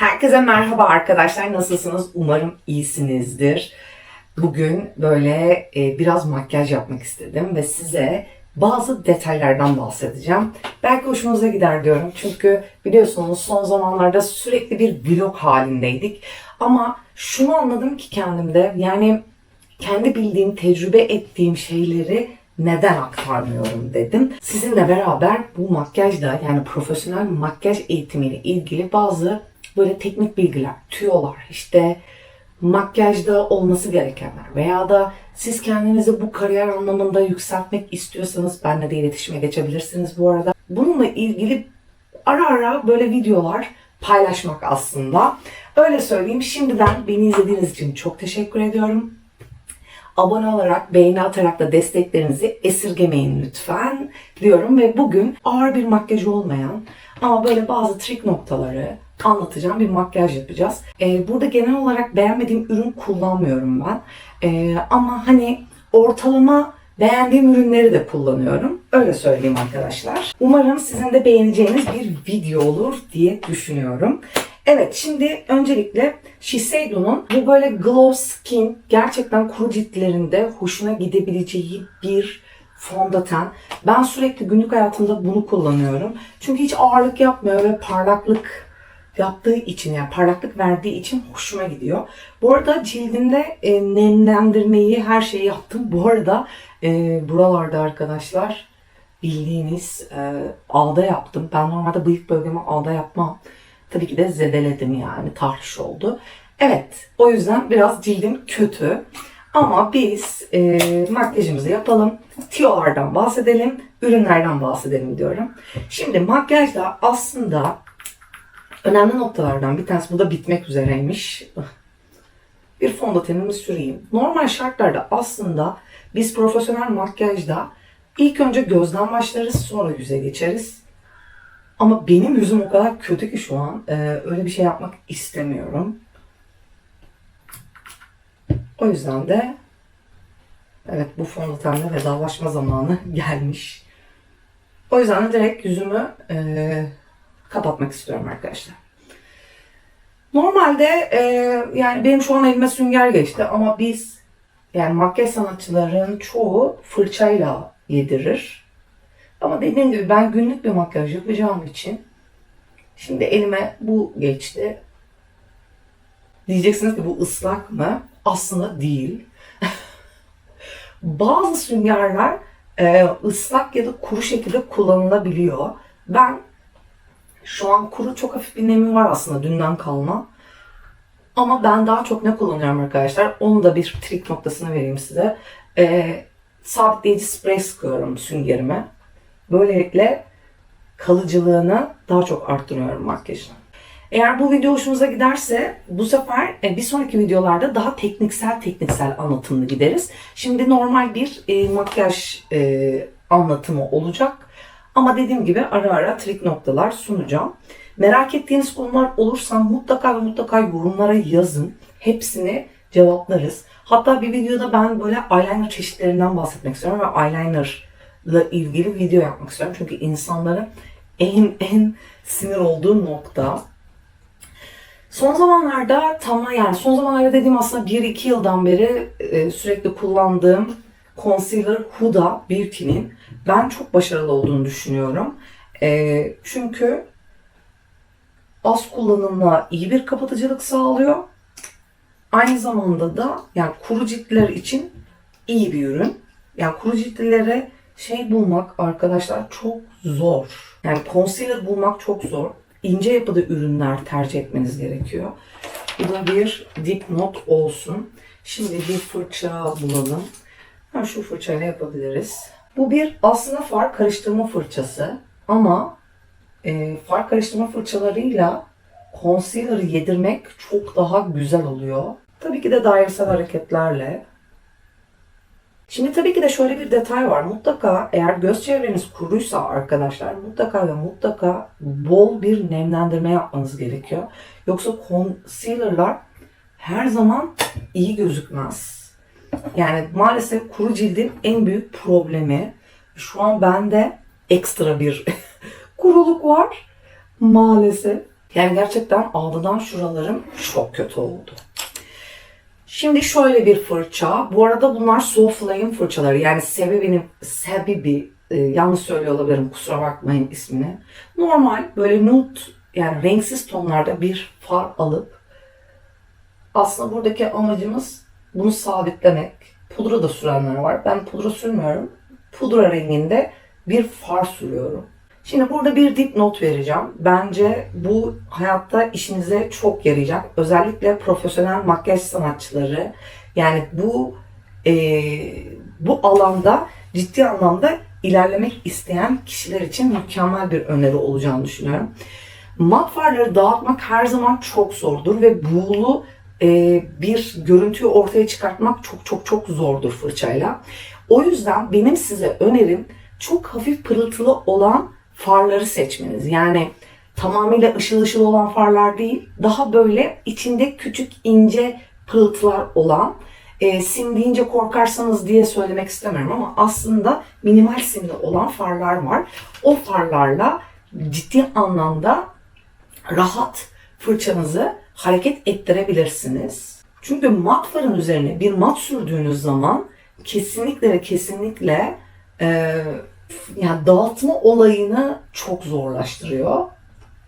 Herkese merhaba arkadaşlar. Nasılsınız? Umarım iyisinizdir. Bugün böyle e, biraz makyaj yapmak istedim ve size bazı detaylardan bahsedeceğim. Belki hoşunuza gider diyorum. Çünkü biliyorsunuz son zamanlarda sürekli bir vlog halindeydik. Ama şunu anladım ki kendimde yani kendi bildiğim, tecrübe ettiğim şeyleri neden aktarmıyorum dedim. Sizinle beraber bu makyajla yani profesyonel makyaj eğitimiyle ilgili bazı böyle teknik bilgiler, tüyolar, işte makyajda olması gerekenler veya da siz kendinizi bu kariyer anlamında yükseltmek istiyorsanız benimle de iletişime geçebilirsiniz bu arada. Bununla ilgili ara ara böyle videolar paylaşmak aslında. Öyle söyleyeyim. Şimdiden beni izlediğiniz için çok teşekkür ediyorum. Abone olarak, beğeni atarak da desteklerinizi esirgemeyin lütfen diyorum ve bugün ağır bir makyaj olmayan ama böyle bazı trik noktaları anlatacağım bir makyaj yapacağız. Ee, burada genel olarak beğenmediğim ürün kullanmıyorum ben. Ee, ama hani ortalama beğendiğim ürünleri de kullanıyorum. Öyle söyleyeyim arkadaşlar. Umarım sizin de beğeneceğiniz bir video olur diye düşünüyorum. Evet şimdi öncelikle Shiseido'nun bu böyle glow skin gerçekten kuru ciltlerinde hoşuna gidebileceği bir fondöten. Ben sürekli günlük hayatımda bunu kullanıyorum. Çünkü hiç ağırlık yapmıyor ve parlaklık yaptığı için yani parlaklık verdiği için hoşuma gidiyor. Bu arada cildimde e, nemlendirmeyi her şeyi yaptım. Bu arada e, buralarda arkadaşlar bildiğiniz e, ağda yaptım. Ben normalde bıyık bölgeme ağda yapmam. Tabii ki de zedeledim yani tahriş oldu. Evet o yüzden biraz cildim kötü. Ama biz e, makyajımızı yapalım. Tiyolardan bahsedelim. Ürünlerden bahsedelim diyorum. Şimdi makyajda aslında önemli noktalardan bir tanesi bu da bitmek üzereymiş. Bir fondötenimi süreyim. Normal şartlarda aslında biz profesyonel makyajda ilk önce gözden başlarız sonra yüze geçeriz. Ama benim yüzüm o kadar kötü ki şu an e, öyle bir şey yapmak istemiyorum. O yüzden de evet bu fondötenle vedalaşma zamanı gelmiş. O yüzden de direkt yüzümü e, kapatmak istiyorum arkadaşlar. Normalde e, yani benim şu an elime sünger geçti ama biz yani makyaj sanatçıların çoğu fırçayla yedirir. Ama dediğim gibi ben günlük bir makyaj yapacağım için şimdi elime bu geçti. Diyeceksiniz ki bu ıslak mı? Aslında değil. Bazı süngerler e, ıslak ya da kuru şekilde kullanılabiliyor. Ben şu an kuru çok hafif bir nemi var aslında dünden kalma. Ama ben daha çok ne kullanıyorum arkadaşlar? Onu da bir trik noktasını vereyim size. E, sabitleyici sprey sıkıyorum süngerime. Böylelikle kalıcılığını daha çok arttırıyorum makyajın. Eğer bu video hoşunuza giderse bu sefer e, bir sonraki videolarda daha tekniksel tekniksel anlatımlı gideriz. Şimdi normal bir e, makyaj e, anlatımı olacak. Ama dediğim gibi ara ara trik noktalar sunacağım. Merak ettiğiniz konular olursa mutlaka ve mutlaka yorumlara yazın. Hepsini cevaplarız. Hatta bir videoda ben böyle eyeliner çeşitlerinden bahsetmek istiyorum ve eyeliner ile ilgili video yapmak istiyorum. Çünkü insanların en en sinir olduğu nokta. Son zamanlarda tamam yani son zamanlarda dediğim aslında 1-2 yıldan beri e, sürekli kullandığım concealer Huda Beauty'nin ben çok başarılı olduğunu düşünüyorum. E, çünkü az kullanımla iyi bir kapatıcılık sağlıyor. Aynı zamanda da yani kuru ciltler için iyi bir ürün. Yani kuru ciltlere şey bulmak arkadaşlar çok zor. Yani concealer bulmak çok zor. İnce yapıda ürünler tercih etmeniz gerekiyor. Bu da bir dipnot olsun. Şimdi bir fırça bulalım. Ha, şu fırçayla yapabiliriz. Bu bir aslında far karıştırma fırçası. Ama e, far karıştırma fırçalarıyla concealer'ı yedirmek çok daha güzel oluyor. Tabii ki de dairesel hareketlerle Şimdi tabii ki de şöyle bir detay var. Mutlaka eğer göz çevreniz kuruysa arkadaşlar mutlaka ve mutlaka bol bir nemlendirme yapmanız gerekiyor. Yoksa concealer'lar her zaman iyi gözükmez. Yani maalesef kuru cildin en büyük problemi şu an bende ekstra bir kuruluk var maalesef. Yani gerçekten aldıdan şuralarım çok kötü oldu. Şimdi şöyle bir fırça. Bu arada bunlar flame fırçaları. Yani sebebini, sebebi e, yanlış söylüyor olabilirim kusura bakmayın ismini. Normal böyle nude yani renksiz tonlarda bir far alıp aslında buradaki amacımız bunu sabitlemek. Pudra da sürenler var. Ben pudra sürmüyorum. Pudra renginde bir far sürüyorum. Şimdi burada bir dipnot vereceğim. Bence bu hayatta işinize çok yarayacak. Özellikle profesyonel makyaj sanatçıları yani bu e, bu alanda ciddi anlamda ilerlemek isteyen kişiler için mükemmel bir öneri olacağını düşünüyorum. Mat farları dağıtmak her zaman çok zordur ve buğulu e, bir görüntüyü ortaya çıkartmak çok çok çok zordur fırçayla. O yüzden benim size önerim çok hafif pırıltılı olan farları seçmeniz. Yani tamamıyla ışıl ışıl olan farlar değil, daha böyle içinde küçük ince pırıltılar olan, e, sim deyince korkarsanız diye söylemek istemiyorum ama aslında minimal simli olan farlar var. O farlarla ciddi anlamda rahat fırçanızı hareket ettirebilirsiniz. Çünkü mat farın üzerine bir mat sürdüğünüz zaman kesinlikle ve kesinlikle e, yani dağıtma olayını çok zorlaştırıyor.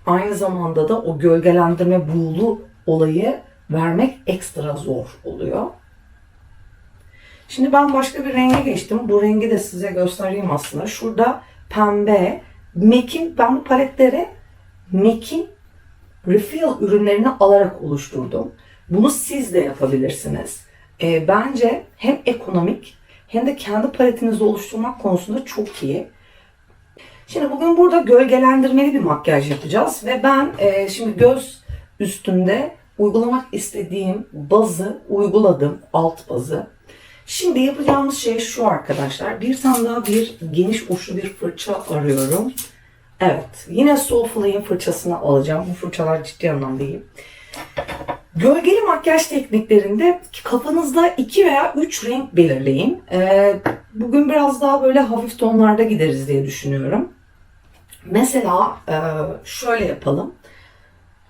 Aynı zamanda da o gölgelendirme buğulu olayı vermek ekstra zor oluyor. Şimdi ben başka bir renge geçtim. Bu rengi de size göstereyim aslında. Şurada pembe. MAC'in, ben bu paletleri MAC'in refill ürünlerini alarak oluşturdum. Bunu siz de yapabilirsiniz. E, bence hem ekonomik hem de kendi paletinizi oluşturmak konusunda çok iyi. Şimdi bugün burada gölgelendirmeli bir makyaj yapacağız ve ben e, şimdi göz üstünde uygulamak istediğim bazı uyguladım, alt bazı. Şimdi yapacağımız şey şu arkadaşlar. Bir tane daha bir geniş uçlu bir fırça arıyorum. Evet, yine Soulfly'in fırçasını alacağım. Bu fırçalar ciddi anlamda iyi. Gölgeli makyaj tekniklerinde kafanızda iki veya üç renk belirleyin. Ee, bugün biraz daha böyle hafif tonlarda gideriz diye düşünüyorum. Mesela e, şöyle yapalım.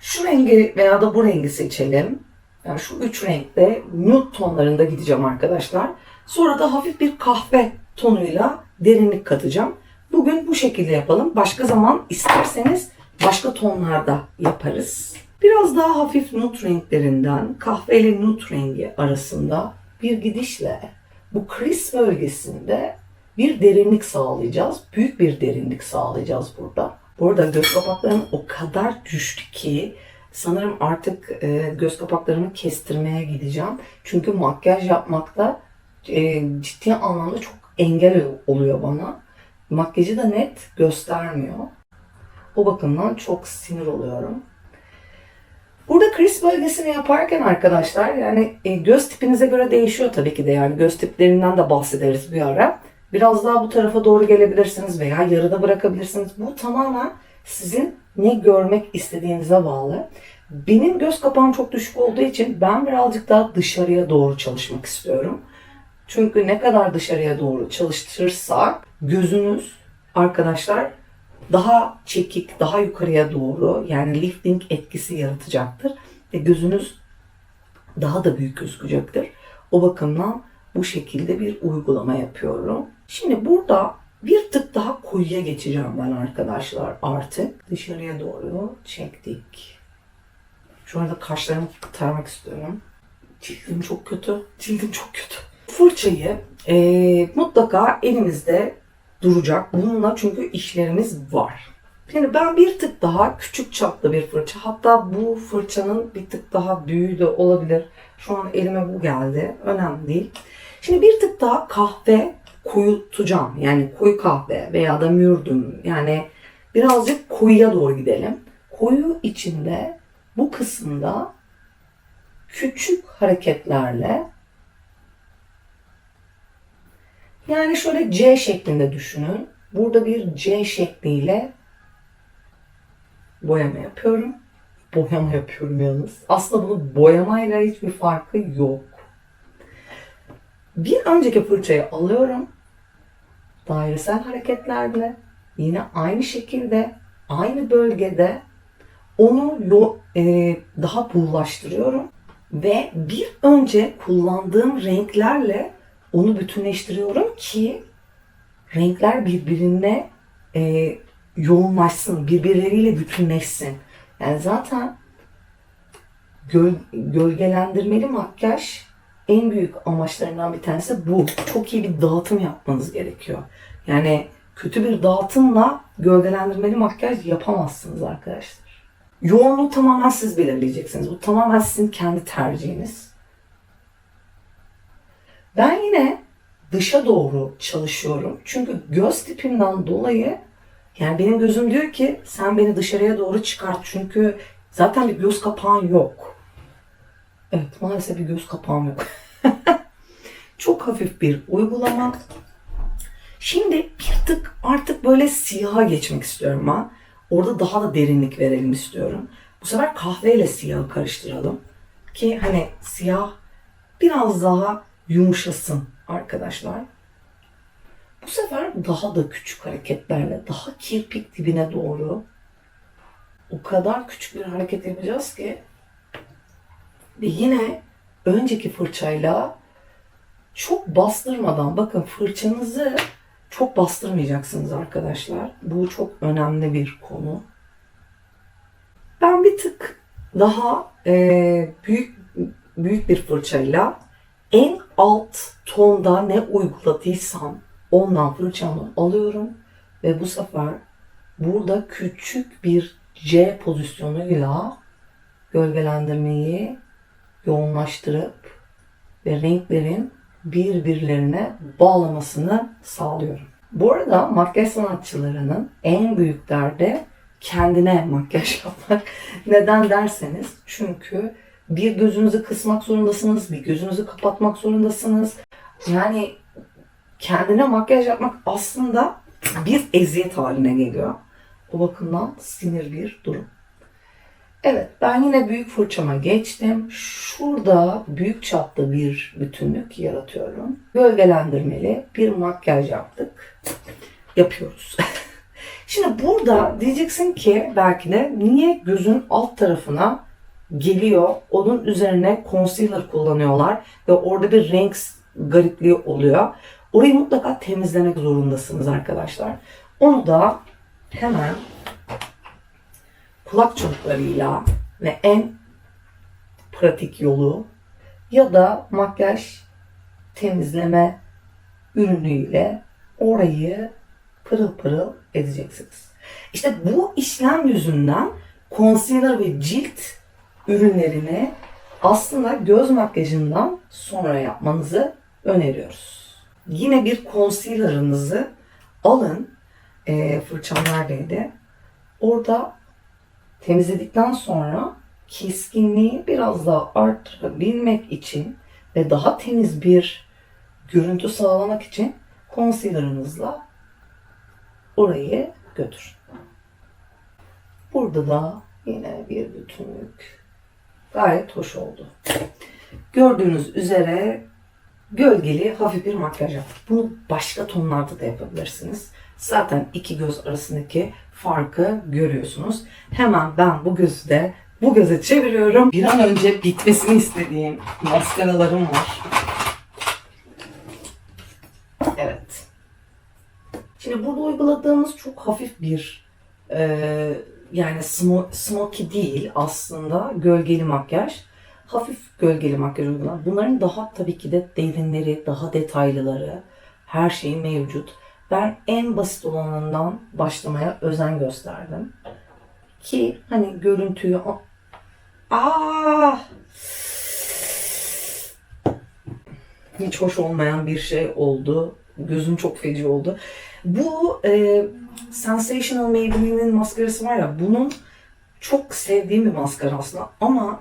Şu rengi veya da bu rengi seçelim. Yani şu üç renkte nude tonlarında gideceğim arkadaşlar. Sonra da hafif bir kahve tonuyla derinlik katacağım. Bugün bu şekilde yapalım. Başka zaman isterseniz başka tonlarda yaparız. Biraz daha hafif nut renklerinden kahve ile nut rengi arasında bir gidişle bu kriz bölgesinde bir derinlik sağlayacağız. Büyük bir derinlik sağlayacağız burada. Bu arada göz kapaklarım o kadar düştü ki sanırım artık e, göz kapaklarımı kestirmeye gideceğim. Çünkü makyaj yapmakta e, ciddi anlamda çok engel oluyor bana. Makyajı da net göstermiyor. O bakımdan çok sinir oluyorum. Burada kriz bölgesini yaparken arkadaşlar yani e, göz tipinize göre değişiyor tabii ki de yani göz tiplerinden de bahsederiz bir ara. Biraz daha bu tarafa doğru gelebilirsiniz veya yarıda bırakabilirsiniz. Bu tamamen sizin ne görmek istediğinize bağlı. Benim göz kapağım çok düşük olduğu için ben birazcık daha dışarıya doğru çalışmak istiyorum. Çünkü ne kadar dışarıya doğru çalıştırırsak gözünüz arkadaşlar daha çekik, daha yukarıya doğru yani lifting etkisi yaratacaktır. Ve gözünüz daha da büyük gözükecektir. O bakımdan bu şekilde bir uygulama yapıyorum. Şimdi burada bir tık daha koyuya geçeceğim ben arkadaşlar artık. Dışarıya doğru çektik. Şu anda kaşlarımı tarmak istiyorum. Cildim çok kötü. Cildim çok kötü. Fırçayı e, mutlaka elimizde duracak. Bununla çünkü işlerimiz var. Şimdi ben bir tık daha küçük çaplı bir fırça. Hatta bu fırçanın bir tık daha büyüğü de olabilir. Şu an elime bu geldi. Önemli değil. Şimdi bir tık daha kahve koyutacağım. Yani koyu kahve veya da mürdüm. Yani birazcık koyuya doğru gidelim. Koyu içinde bu kısımda küçük hareketlerle yani şöyle C şeklinde düşünün. Burada bir C şekliyle boyama yapıyorum. Boyama yapıyorum yalnız. Aslında bunun boyamayla hiçbir farkı yok. Bir önceki fırçayı alıyorum. Dairesel hareketlerle yine aynı şekilde aynı bölgede Onu yo- e, daha buğulaştırıyorum ve bir önce kullandığım renklerle onu bütünleştiriyorum ki renkler birbirine e, yoğunlaşsın, birbirleriyle bütünleşsin. Yani zaten göl, gölgelendirmeli makyaj en büyük amaçlarından bir tanesi bu. Çok iyi bir dağıtım yapmanız gerekiyor. Yani kötü bir dağıtımla gölgelendirmeli makyaj yapamazsınız arkadaşlar. Yoğunluğu tamamen siz belirleyeceksiniz. Bu tamamen sizin kendi tercihiniz. Ben yine dışa doğru çalışıyorum. Çünkü göz tipimden dolayı yani benim gözüm diyor ki sen beni dışarıya doğru çıkart. Çünkü zaten bir göz kapağın yok. Evet maalesef bir göz kapağım yok. Çok hafif bir uygulama. Şimdi bir tık artık böyle siyaha geçmek istiyorum ben. Orada daha da derinlik verelim istiyorum. Bu sefer kahveyle siyahı karıştıralım. Ki hani siyah biraz daha yumuşasın arkadaşlar. Bu sefer daha da küçük hareketlerle, daha kirpik dibine doğru o kadar küçük bir hareket yapacağız ki ve yine önceki fırçayla çok bastırmadan bakın fırçanızı çok bastırmayacaksınız arkadaşlar. Bu çok önemli bir konu. Ben bir tık daha e, büyük büyük bir fırçayla en alt tonda ne uyguladıysam ondan fırçamı alıyorum ve bu sefer burada küçük bir C pozisyonuyla gölgelendirmeyi yoğunlaştırıp ve renklerin birbirlerine bağlamasını sağlıyorum. Bu arada makyaj sanatçılarının en büyük derdi kendine makyaj yapmak. Neden derseniz çünkü bir gözünüzü kısmak zorundasınız, bir gözünüzü kapatmak zorundasınız. Yani kendine makyaj yapmak aslında bir eziyet haline geliyor. O bakımdan sinir bir durum. Evet ben yine büyük fırçama geçtim. Şurada büyük çaplı bir bütünlük yaratıyorum. Gölgelendirmeli bir makyaj yaptık. Yapıyoruz. Şimdi burada diyeceksin ki belki de niye gözün alt tarafına geliyor. Onun üzerine concealer kullanıyorlar ve orada bir renk garipliği oluyor. Orayı mutlaka temizlemek zorundasınız arkadaşlar. Onu da hemen kulak çubuklarıyla ve en pratik yolu ya da makyaj temizleme ürünüyle orayı pırıl pırıl edeceksiniz. İşte bu işlem yüzünden concealer ve cilt ürünlerini aslında göz makyajından sonra yapmanızı öneriyoruz. Yine bir concealer'ınızı alın. E, fırçam neredeydi? Orada temizledikten sonra keskinliği biraz daha arttırabilmek için ve daha temiz bir görüntü sağlamak için concealer'ınızla orayı götürün. Burada da yine bir bütünlük gayet hoş oldu. Gördüğünüz üzere gölgeli hafif bir makyaj yaptık. Bunu başka tonlarda da yapabilirsiniz. Zaten iki göz arasındaki farkı görüyorsunuz. Hemen ben bu gözü de bu göze çeviriyorum. Bir an önce bitmesini istediğim maskaralarım var. Evet. Şimdi burada uyguladığımız çok hafif bir e, yani smo- smoky değil aslında gölgeli makyaj. Hafif gölgeli makyaj uygulanan. Bunların daha tabii ki de derinleri, daha detaylıları, her şeyi mevcut. Ben en basit olanından başlamaya özen gösterdim. Ki hani görüntüyü... Aa! Hiç hoş olmayan bir şey oldu. Gözüm çok feci oldu. Bu e, Sensational Maybelline'in maskarası var ya bunun çok sevdiğim bir maskara aslında ama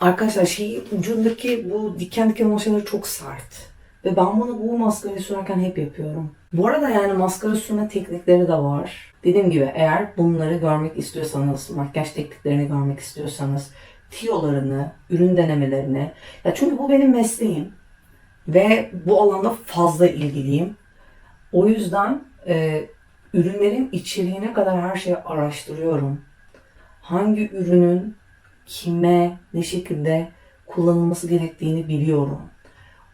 arkadaşlar şey ucundaki bu diken diken olan şeyler çok sert. Ve ben bunu bu maskarayı sürerken hep yapıyorum. Bu arada yani maskara sürme teknikleri de var. Dediğim gibi eğer bunları görmek istiyorsanız, makyaj tekniklerini görmek istiyorsanız, tiyolarını, ürün denemelerini. Ya çünkü bu benim mesleğim. Ve bu alanda fazla ilgiliyim. O yüzden e, ürünlerin içeriğine kadar her şeyi araştırıyorum. hangi ürünün kime, ne şekilde kullanılması gerektiğini biliyorum.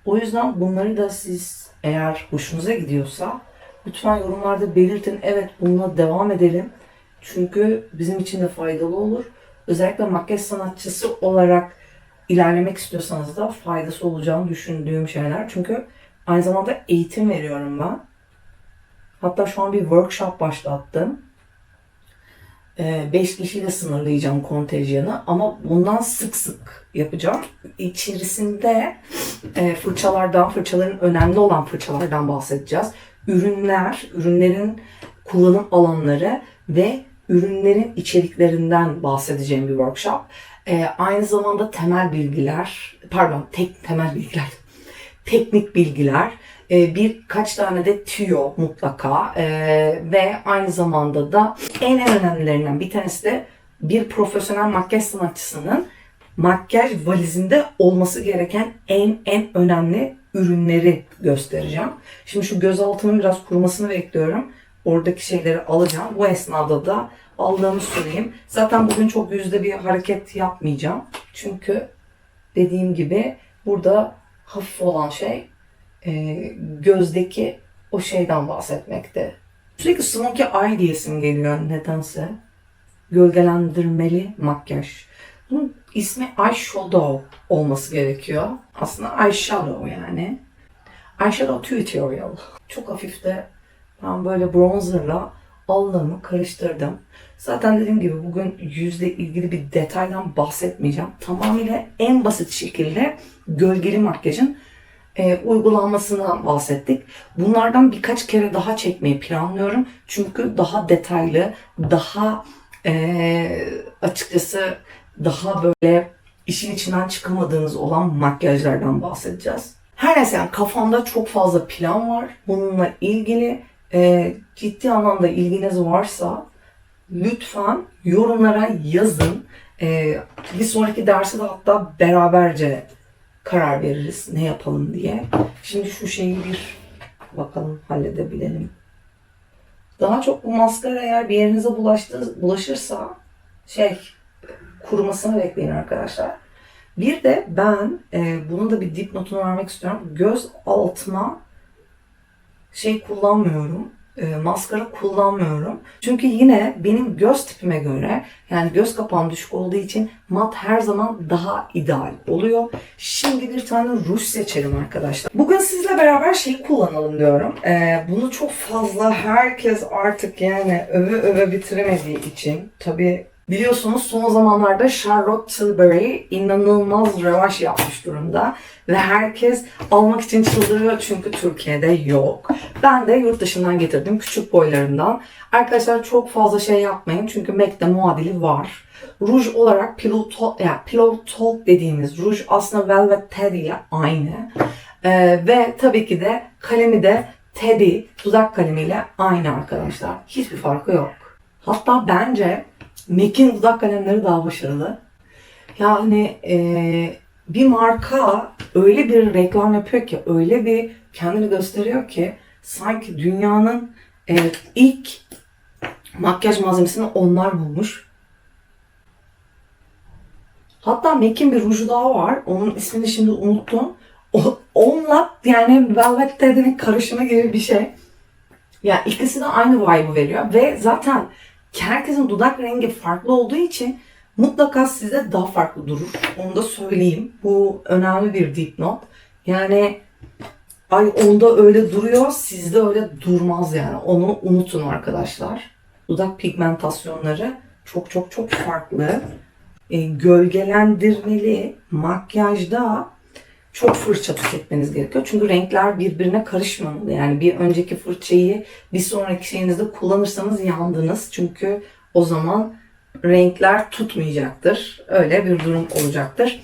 O yüzden bunları da siz eğer hoşunuza gidiyorsa lütfen yorumlarda belirtin. Evet bununla devam edelim. Çünkü bizim için de faydalı olur. Özellikle makyaj sanatçısı olarak ilerlemek istiyorsanız da faydası olacağını düşündüğüm şeyler. Çünkü aynı zamanda eğitim veriyorum ben. Hatta şu an bir workshop başlattım. 5 kişiyle sınırlayacağım kontenjanı ama bundan sık sık yapacağım. İçerisinde e, fırçalardan, fırçaların önemli olan fırçalardan bahsedeceğiz. Ürünler, ürünlerin kullanım alanları ve ürünlerin içeriklerinden bahsedeceğim bir workshop. E, aynı zamanda temel bilgiler, pardon tek temel bilgiler, teknik bilgiler, e, birkaç tane de tüyo mutlaka e, ve aynı zamanda da en en önemlilerinden bir tanesi de bir profesyonel makyaj sanatçısının makyaj valizinde olması gereken en en önemli ürünleri göstereceğim. Şimdi şu göz altının biraz kurumasını bekliyorum. Oradaki şeyleri alacağım. Bu esnada da aldığımı söyleyeyim. Zaten bugün çok yüzde bir hareket yapmayacağım. Çünkü dediğim gibi burada hafif olan şey e, gözdeki o şeyden bahsetmekte. Sürekli smoky eye diyesim geliyor nedense. Gölgelendirmeli makyaj. Bunun ismi eyeshadow olması gerekiyor. Aslında eyeshadow yani. Eyeshadow tutorial. Çok hafif de ben böyle bronzerla allığımı karıştırdım. Zaten dediğim gibi bugün yüzle ilgili bir detaydan bahsetmeyeceğim. Tamamıyla en basit şekilde gölgeli makyajın e, uygulanmasından bahsettik. Bunlardan birkaç kere daha çekmeyi planlıyorum. Çünkü daha detaylı, daha e, açıkçası daha böyle işin içinden çıkamadığınız olan makyajlardan bahsedeceğiz. Her neyse yani kafamda çok fazla plan var. Bununla ilgili e, ciddi anlamda ilginiz varsa lütfen yorumlara yazın. E, bir sonraki dersi de hatta beraberce karar veririz ne yapalım diye. Şimdi şu şeyi bir bakalım halledebilelim. Daha çok bu maskara eğer bir yerinize bulaştı, bulaşırsa şey kurumasını bekleyin arkadaşlar. Bir de ben e, bunun da bir dipnotunu vermek istiyorum. Göz altıma şey kullanmıyorum. E, maskara kullanmıyorum. Çünkü yine benim göz tipime göre yani göz kapağım düşük olduğu için mat her zaman daha ideal oluyor. Şimdi bir tane ruj seçelim arkadaşlar. Bugün sizle beraber şey kullanalım diyorum. E, bunu çok fazla herkes artık yani öve öve bitiremediği için tabii Biliyorsunuz son zamanlarda Charlotte Tilbury inanılmaz revaş yapmış durumda. Ve herkes almak için çıldırıyor çünkü Türkiye'de yok. Ben de yurt dışından getirdim küçük boylarından. Arkadaşlar çok fazla şey yapmayın çünkü MAC'de muadili var. Ruj olarak Pillow Talk, yani Pillow Talk dediğimiz ruj aslında Velvet Teddy ile aynı. Ee, ve tabii ki de kalemi de Teddy dudak kalemiyle aynı arkadaşlar. Hiçbir farkı yok. Hatta bence MAC'in dudak kalemleri daha başarılı. Yani e, bir marka öyle bir reklam yapıyor ki, öyle bir kendini gösteriyor ki sanki dünyanın e, ilk makyaj malzemesini onlar bulmuş. Hatta MAC'in bir ruju daha var. Onun ismini şimdi unuttum. O, onunla yani Velvet Teddy'nin karışımı gibi bir şey. Yani ikisi de aynı vibe'ı veriyor ve zaten herkesin dudak rengi farklı olduğu için mutlaka size daha farklı durur. Onu da söyleyeyim. Bu önemli bir dipnot. Yani ay onda öyle duruyor, sizde öyle durmaz yani. Onu unutun arkadaşlar. Dudak pigmentasyonları çok çok çok farklı. E, gölgelendirmeli makyajda çok fırça tüketmeniz gerekiyor. Çünkü renkler birbirine karışmamalı. Yani bir önceki fırçayı bir sonraki şeyinizde kullanırsanız yandınız. Çünkü o zaman renkler tutmayacaktır. Öyle bir durum olacaktır.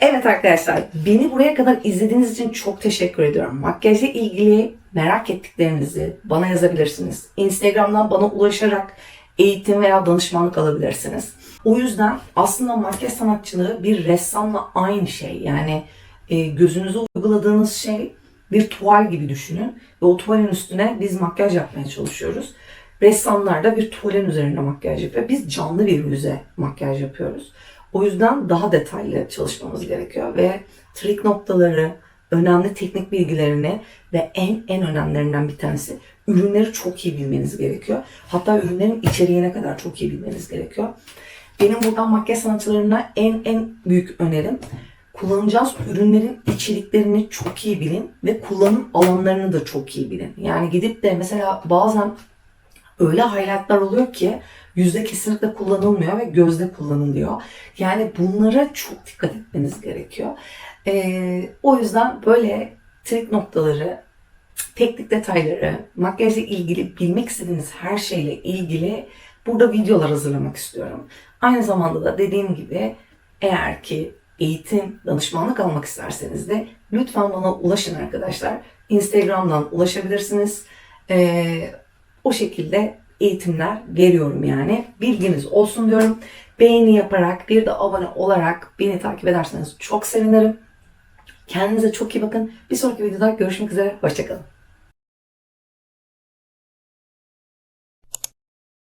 Evet arkadaşlar beni buraya kadar izlediğiniz için çok teşekkür ediyorum. Makyajla ilgili merak ettiklerinizi bana yazabilirsiniz. Instagram'dan bana ulaşarak eğitim veya danışmanlık alabilirsiniz. O yüzden aslında makyaj sanatçılığı bir ressamla aynı şey. Yani e, gözünüze uyguladığınız şey bir tuval gibi düşünün. Ve o tuvalin üstüne biz makyaj yapmaya çalışıyoruz. Ressamlar da bir tuğlen üzerine makyaj yapıyor. Biz canlı bir yüze makyaj yapıyoruz. O yüzden daha detaylı çalışmamız gerekiyor ve trik noktaları, önemli teknik bilgilerini ve en en önemlilerinden bir tanesi ürünleri çok iyi bilmeniz gerekiyor. Hatta ürünlerin içeriğine kadar çok iyi bilmeniz gerekiyor. Benim buradan makyaj sanatçılarına en en büyük önerim kullanacağınız ürünlerin içeriklerini çok iyi bilin ve kullanım alanlarını da çok iyi bilin. Yani gidip de mesela bazen öyle highlightlar oluyor ki yüzde kesinlikle kullanılmıyor ve gözde kullanılıyor. Yani bunlara çok dikkat etmeniz gerekiyor. Ee, o yüzden böyle trik noktaları, teknik detayları, makyajla ilgili bilmek istediğiniz her şeyle ilgili burada videolar hazırlamak istiyorum. Aynı zamanda da dediğim gibi eğer ki eğitim, danışmanlık almak isterseniz de lütfen bana ulaşın arkadaşlar. Instagram'dan ulaşabilirsiniz. Ee, o şekilde eğitimler veriyorum yani. Bilginiz olsun diyorum. Beğeni yaparak bir de abone olarak beni takip ederseniz çok sevinirim. Kendinize çok iyi bakın. Bir sonraki videoda görüşmek üzere. Hoşçakalın.